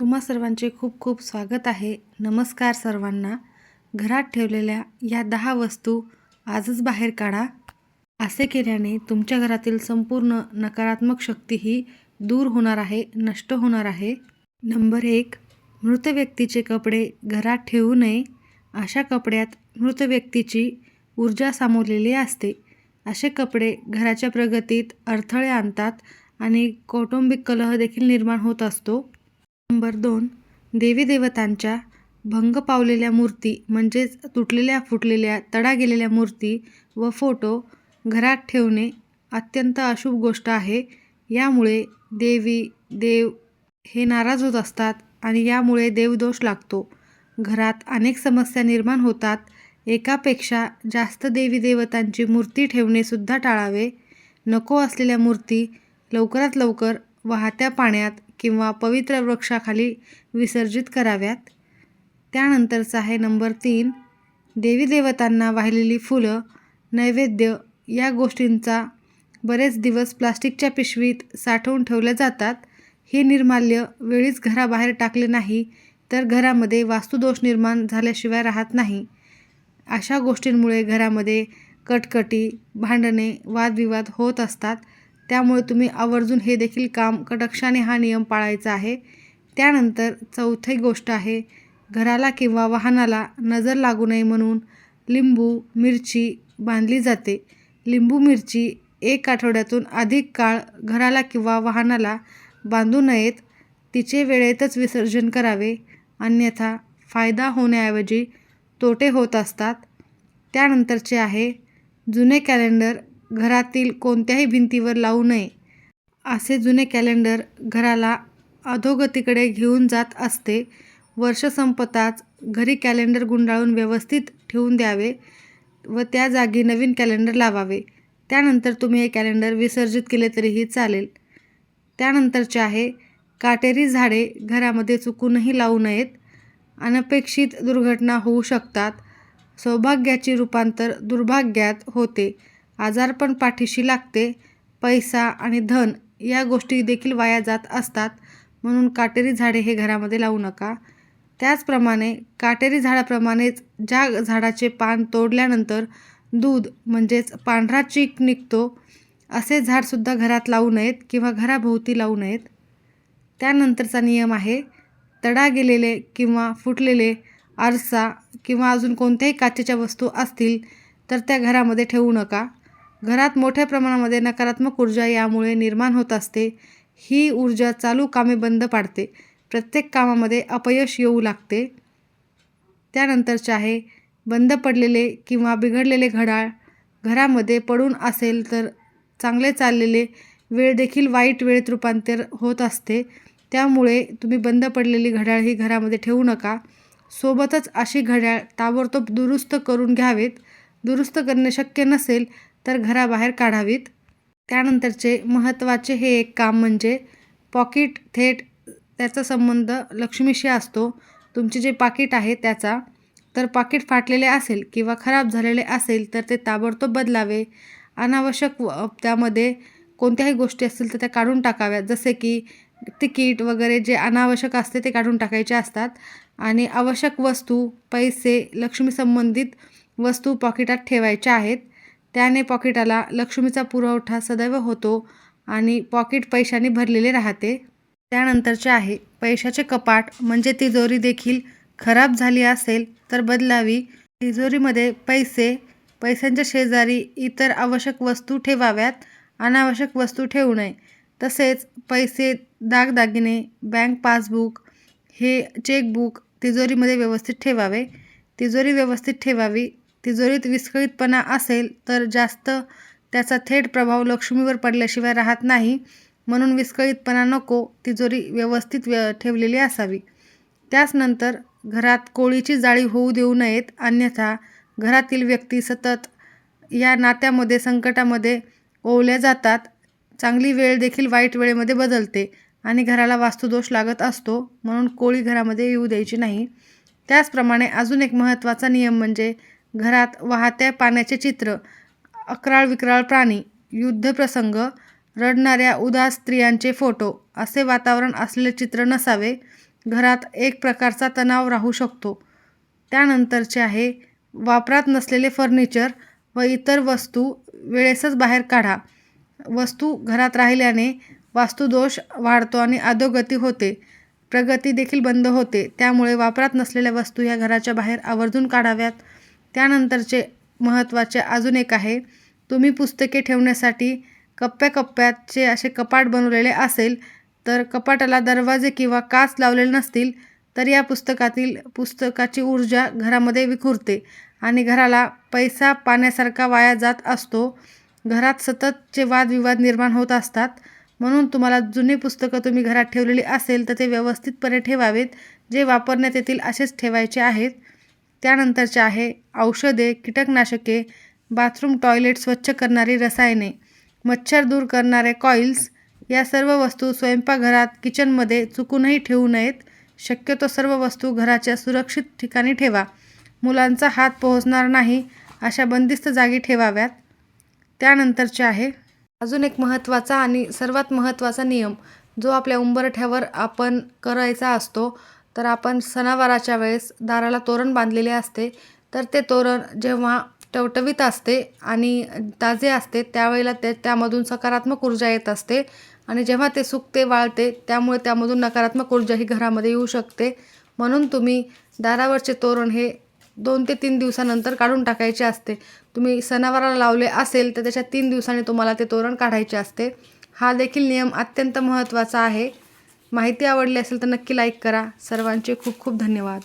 तुम्हा सर्वांचे खूप खूप स्वागत आहे. नमस्कार सर्वांना. घरात ठेवलेल्या या दहा वस्तू आजच बाहेर काढा. असे केल्याने तुमच्या घरातील संपूर्ण नकारात्मक शक्ती ही दूर होणार आहे नष्ट होणार आहे. नंबर एक मृत व्यक्तीचे कपडे घरात ठेवू नये. अशा कपड्यात मृत व्यक्तीची ऊर्जा सामावलेली असते. असे कपडे घराच्या प्रगतीत अडथळे आणतात आणि कौटुंबिक कलह देखील निर्माण होत असतो. नंबर दोन देवी देवतांच्या भंग पावलेल्या मूर्ती म्हणजेच तुटलेल्या फुटलेल्या तडा गेलेल्या मूर्ती व फोटो घरात ठेवणे अत्यंत अशुभ गोष्ट आहे. यामुळे देवी देव हे नाराज होत असतात आणि यामुळे देवदोष लागतो. घरात अनेक समस्या निर्माण होतात. एकापेक्षा जास्त देवी देवतांची मूर्ती ठेवणेसुद्धा टाळावे. नको असलेल्या मूर्ती लवकरात लवकर वाहत्या पाण्यात किंवा पवित्र वृक्षाखाली विसर्जित कराव्यात. त्यानंतरचा आहे नंबर तीन. देवी देवतांना वाहिलेली फुलं नैवेद्य या गोष्टींचा बरेच दिवस प्लास्टिकच्या पिशवीत साठवून ठेवल्या जातात. हे निर्माल्य वेळीच घराबाहेर टाकले नाही तर घरामध्ये वास्तुदोष निर्माण झाल्याशिवाय राहत नाही. अशा गोष्टींमुळे घरामध्ये कटकटी भांडणे वादविवाद होत असतात. त्यामुळे तुम्ही आवर्जून हे देखील काम कटाक्षाने हा नियम पाळायचा आहे. त्यानंतर चौथी गोष्ट आहे घराला किंवा वाहनाला नजर लागू नये म्हणून लिंबू मिरची बांधली जाते. लिंबू मिरची एक आठवड्यातून अधिक काळ घराला किंवा वाहनाला बांधू नयेत. तिचे वेळेतच विसर्जन करावे. अन्यथा फायदा होण्याऐवजी तोटे होत असतात. त्यानंतरचे आहे जुने कॅलेंडर घरातील कोणत्याही भिंतीवर लावू नये. असे जुने कॅलेंडर घराला अधोगतीकडे घेऊन जात असते. वर्ष संपताच घरी कॅलेंडर गुंडाळून व्यवस्थित ठेवून द्यावे व त्या जागी नवीन कॅलेंडर लावावे. त्यानंतर तुम्ही हे कॅलेंडर विसर्जित केले तरीही चालेल. त्यानंतरचे आहे काटेरी झाडे घरामध्ये चुकूनही लावू नयेत. अनपेक्षित दुर्घटना होऊ शकतात. सौभाग्याची रूपांतर दुर्भाग्यात होते. आजारपण पाठीशी लागते. पैसा आणि धन या गोष्टी देखील वाया जात असतात. म्हणून काटेरी झाडे हे घरामध्ये लावू नका. त्याचप्रमाणे काटेरी झाडाप्रमाणेच ज्या झाडाचे पान तोडल्यानंतर दूध म्हणजेच पांढरा चीक निघतो असे झाडसुद्धा घरात लावू नयेत किंवा घराभोवती लावू नयेत. त्यानंतरचा नियम आहे तडा गेलेले किंवा फुटलेले आरसा किंवा अजून कोणत्याही काचेच्या वस्तू असतील तर त्या घरामध्ये ठेवू नका. घरात मोठ्या प्रमाणामध्ये नकारात्मक ऊर्जा यामुळे निर्माण होत असते. ही ऊर्जा चालू कामे बंद पाडते. प्रत्येक कामामध्ये अपयश येऊ लागते. त्यानंतरचे आहे बंद पडलेले किंवा बिघडलेले घड्याळ. घरामध्ये पडून असेल तर चांगले चाललेले वेळ देखील वाईट वेळेत रूपांतर होत असते. त्यामुळे तुम्ही बंद पडलेली घड्याळ ही घरामध्ये ठेवू नका. सोबतच अशी घड्याळ ताबडतोब दुरुस्त करून घ्यावेत. दुरुस्त करणे शक्य नसेल तर घराबाहेर काढावीत. त्यानंतरचे महत्त्वाचे हे एक काम म्हणजे पॉकीट थेट त्याचा संबंध लक्ष्मीशी असतो. तुमचे जे पाकिट आहे त्याचा. तर पाकिट फाटलेले असेल किंवा खराब झालेले असेल तर ते ताबडतोब बदलावे. अनावश्यक व त्यामध्ये कोणत्याही गोष्टी असतील तर त्या काढून टाकाव्यात. जसे की तिकीट वगैरे जे अनावश्यक असते ते काढून टाकायचे असतात. आणि आवश्यक वस्तू पैसे लक्ष्मी संबंधित वस्तू पॉकेटात ठेवायच्या आहेत. त्याने पॉकेटाला लक्ष्मीचा पुरवठा सदैव होतो आणि पॉकेट पैशाने भरलेले राहते. त्यानंतरचे आहे पैशाचे कपाट म्हणजे तिजोरी देखील खराब झाली असेल तर बदलावी. तिजोरीमध्ये पैसे पैशांच्या शेजारी इतर आवश्यक वस्तू ठेवाव्यात अनावश्यक वस्तू ठेवू नये. तसेच पैसे दागदागिने बँक पासबुक हे चेकबुक तिजोरीमध्ये व्यवस्थित ठेवावे. तिजोरी व्यवस्थित ठेवावी. तिजोरीत विस्कळीतपणा असेल तर जास्त त्याचा थेट प्रभाव लक्ष्मीवर पडल्याशिवाय राहत नाही. म्हणून विस्कळीतपणा नको तिजोरी व्यवस्थित व्य ठेवलेली असावी. त्याचनंतर घरात कोळीची जाळी होऊ देऊ नयेत अन्यथा घरातील व्यक्ती सतत या नात्यामध्ये संकटामध्ये ओवल्या जातात. चांगली वेळ देखील वाईट वेळेमध्ये बदलते आणि घराला वास्तुदोष लागत असतो म्हणून कोळी घरामध्ये येऊ द्यायची नाही. त्याचप्रमाणे अजून एक महत्त्वाचा नियम म्हणजे घरात वाहत्या पाण्याचे चित्र अकराळ विक्राळ प्राणी युद्धप्रसंग रडणाऱ्या उदास स्त्रियांचे फोटो असे वातावरण असलेले चित्र नसावे घरात एक प्रकारचा तणाव राहू शकतो. त्यानंतरचे आहे वापरात नसलेले फर्निचर व इतर वस्तू वेळेसच बाहेर काढा. वस्तू घरात राहिल्याने वास्तुदोष वाढतो आणि अधोगती होते. प्रगती देखील बंद होते. त्यामुळे वापरात नसलेल्या वस्तू या घराच्या बाहेर आवर्जून काढाव्यात. त्यानंतरचे महत्त्वाचे अजून एक आहे तुम्ही पुस्तके ठेवण्यासाठी कप्प्याकप्प्याचे असे कपाट बनवलेले असेल तर कपाटाला दरवाजे किंवा काच लावलेले नसतील तर या पुस्तकातील पुस्तकाची ऊर्जा घरामध्ये विखुरते आणि घराला पैसा पाण्यासारखा वाया जात असतो. घरात सततचे वादविवाद निर्माण होत असतात. म्हणून तुम्हाला जुनी पुस्तकं तुम्ही घरात ठेवलेली असेल तर ते व्यवस्थितपणे ठेवावेत. जे वापरण्यात येतील असेच ठेवायचे आहेत. त्यानंतरचे आहे औषधे कीटकनाशके बाथरूम टॉयलेट स्वच्छ करणारी रसायने मच्छर दूर करणारे कॉईल्स या सर्व वस्तू स्वयंपाकघरात किचनमध्ये चुकूनही ठेवू नयेत. शक्यतो सर्व वस्तू घराच्या सुरक्षित ठिकाणी ठेवा. मुलांचा हात पोहोचणार नाही अशा बंदिस्त जागी ठेवाव्यात. त्यानंतरचे आहे अजून एक महत्त्वाचा आणि सर्वात महत्त्वाचा नियम जो आपल्या उंबरठ्यावर आपण करायचा असतो. तर आपण सणावाराच्या वेळेस दाराला तोरण बांधलेले असते. तर ते तोरण जेव्हा टवटवीत असते आणि ताजे असते त्यावेळेला ते त्यामधून सकारात्मक ऊर्जा येत असते आणि जेव्हा ते सुकते वाळते त्यामुळे त्यामधून नकारात्मक ऊर्जा ही घरामध्ये येऊ शकते. म्हणून तुम्ही दारावरचे तोरण हे दोन ते तीन दिवसानंतर काढून टाकायचे असते. तुम्ही सणावाराला लावले असेल तर त्याच्या तीन दिवसांनी तुम्हाला ते तोरण काढायचे असते. हा देखील नियम अत्यंत महत्त्वाचा आहे. माहिती आवडली असेल तर नक्की लाईक करा. सर्वांचे खूप खूप धन्यवाद.